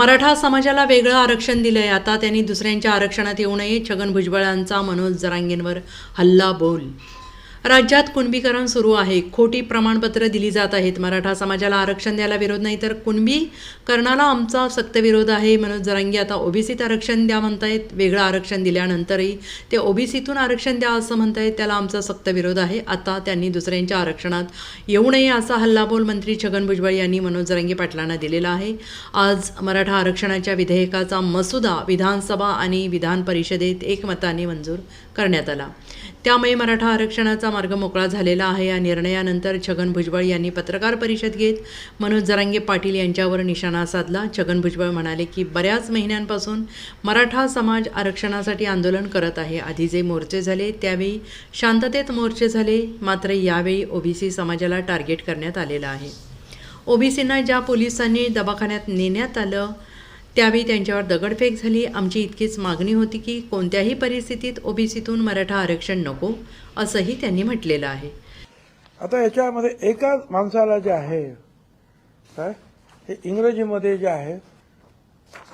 मराठा समाजाला वेगळं आरक्षण दिलंय. आता त्यांनी दुसऱ्यांच्या आरक्षणात येऊ नये. छगन भुजबळांचा मनोज जरांगेंवर हल्ला बोल. राज्यात कुणबीकरण सुरू आहे. खोटी प्रमाणपत्र दिली जात आहेत. मराठा समाजाला आरक्षण द्यायला विरोध नाही तर कुणबीकरणाला आमचा सक्त विरोध आहे. मनोज जरांगी आता ओबीसीत आरक्षण द्या म्हणतायत. वेगळं आरक्षण दिल्यानंतरही ते ओबीसीतून आरक्षण द्या असं म्हणतायत. त्याला आमचा सक्त विरोध आहे. आता त्यांनी दुसऱ्यांच्या आरक्षणात येऊ नये असा हल्लाबोल मंत्री छगन भुजबळ यांनी मनोज जरांगी पाटलांना दिलेला आहे. आज मराठा आरक्षणाच्या विधेयकाचा मसुदा विधानसभा आणि विधान परिषदेत एकमताने मंजूर करण्यात आला. त्यामुळे मराठा आरक्षणाचा मार्ग मोकळा झालेला आहे. या निर्णयानंतर छगन भुजबळ यांनी पत्रकार परिषद घेत मनोज जरांगे पाटील यांच्यावर निशाणा साधला. छगन भुजबळ म्हणाले की बऱ्याच महिन्यांपासून मराठा समाज आरक्षणासाठी आंदोलन करत आहे. आधी जे मोर्चे झाले त्यावेळी शांततेत मोर्चे झाले. मात्र यावेळी ओबीसी समाजाला टार्गेट करण्यात आलेलं आहे. ओबीसींना ज्या पोलिसांनी दवाखान्यात नेण्यात आलं त्यावेळी त्यांच्यावर दगडफेक झाली. आमची इतकीच मागणी होती की कोणत्याही परिस्थितीत ओबीसीतून मराठा आरक्षण नको असंही त्यांनी म्हटलेलं आहे. आता याच्यामध्ये एका माणसाला जे आहे काय? हे इंग्रजीमध्ये जे आहे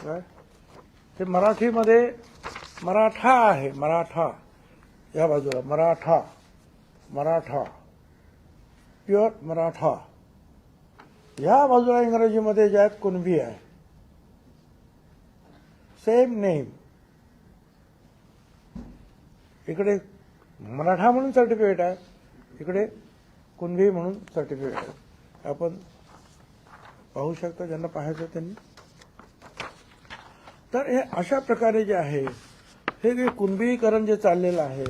काय? ते मराठीमध्ये मराठा आहे मराठा. या बाजूला मराठा मराठा प्युअर मराठा. या बाजूला इंग्रजीमध्ये जे आहेत कुणबी आहे. Same name. इकडे मराठा म्हणून सर्टिफिकेट आहे इकडे कुणबी म्हणून सर्टिफिकेट आहे. आपण पाहू शकता ज्यांना पाहायचं त्यांनी. तर हे अशा प्रकारे जे आहे हे जे कुणबीकरण जे चाललेलं आहे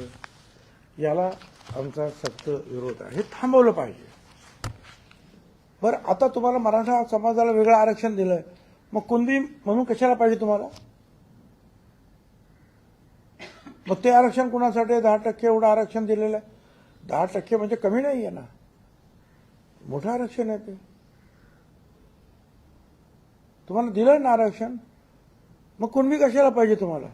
याला आमचा सक्त विरोध आहे. हे थांबवलं पाहिजे. बरं आता तुम्हाला मराठा समाजाला वेगळं आरक्षण दिलंय. मग कुणबी म्हणून कशाला पाहिजे तुम्हाला? मग ते आरक्षण कुणासाठी दहा टक्के एवढं आरक्षण दिलेलं आहे. दहा टक्के म्हणजे कमी नाही आहे ना. मोठं आरक्षण आहे ते. तुम्हाला दिलं ना आरक्षण? मग कुणबी कशाला पाहिजे तुम्हाला?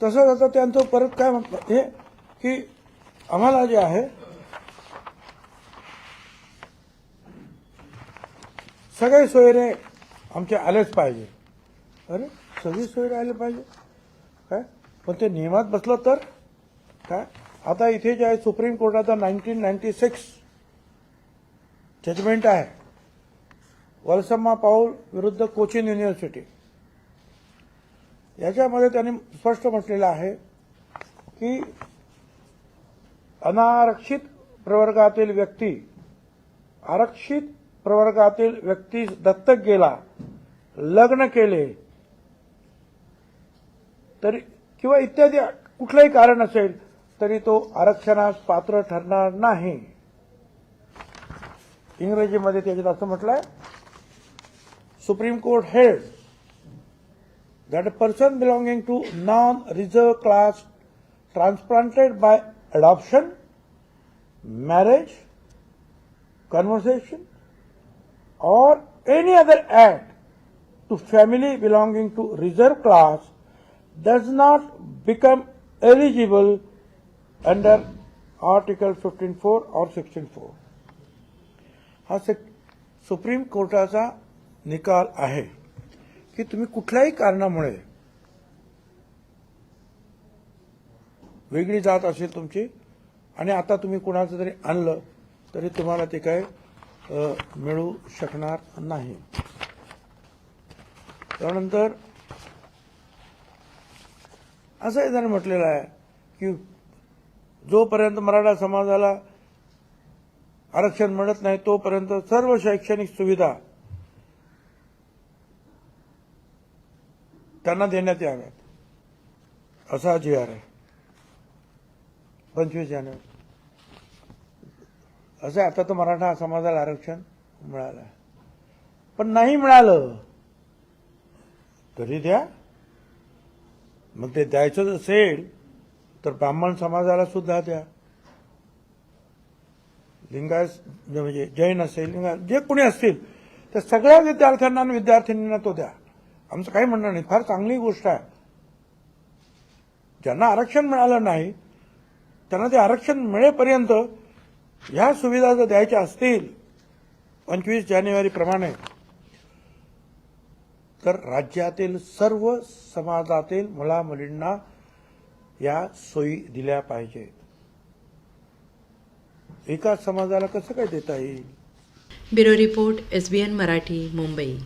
तसंच आता त्यांचं परत काय म्हणतात हे की आम्हाला जे आहे सगळे सोयरे आमचे आलेच पाहिजे. अरे? सगळी सोयी राहिली पाहिजे. काय? पण ते नियमात बसलं तर? काय? आता इथे जे आहे सुप्रीम कोर्टाचा नाईन्टीन नाईन्टी सिक्स जजमेंट आहे. वलसम्मा पाऊल विरुद्ध कोचिन युनिव्हर्सिटी याच्यामध्ये त्यांनी स्पष्ट म्हटलेलं आहे की अनारक्षित प्रवर्गातील व्यक्ती आरक्षित प्रवर्गातील व्यक्ती दत्तक गेला लग्न केले तरी किंवा इत्यादी कुठलंही कारण असेल तरी तो आरक्षणास पात्र ठरणार नाही. इंग्रजीमध्ये त्याच्यात असं म्हटलंय supreme court held that a person belonging to non reserve class transplanted by adoption marriage conversation or any other act to family belonging to reserve class does not become eligible under Article 15.4 or 16.4. हा से- supreme कोर्टाचा निकाल आहे की तुम्ही कुठल्याही कारणामुळे वेगळी जात असेल तुमची आणि आता तुम्ही कुणाचं तरी आणलं तरी तुम्हाला ते काय मिळू शकणार नाही त्यानंतर असंही त्याने म्हटलेलं आहे की जोपर्यंत मराठा समाजाला आरक्षण मिळत नाही तोपर्यंत सर्व शैक्षणिक सुविधा त्यांना देण्यात याव्यात. असा जी आर आहे. पंचवीस जानेवारी. असं आहे, आता तर मराठा समाजाला आरक्षण मिळालं आहे. पण नाही मिळालं तरी द्या. मग ते द्यायचं असेल तर ब्राह्मण समाजाला सुद्धा द्या. लिंगायत म्हणजे जैन असेल लिंगा जे कोणी असतील त्या सगळ्या विद्यार्थ्यांना आणि विद्यार्थिनींना तो द्या. आमचं काही म्हणणं नाही. फार चांगली गोष्ट आहे. ज्यांना आरक्षण मिळालं नाही त्यांना ते आरक्षण मिळेपर्यंत ह्या सुविधा जर द्यायच्या असतील पंचवीस जानेवारीप्रमाणे तर राज्यातील सर्व समाजातील मुला मुलींना या सोयी दिल्या पाहिजेत. एका समाजाला कसं काय देता येईल? Bureau report S B N Marathi Mumbai.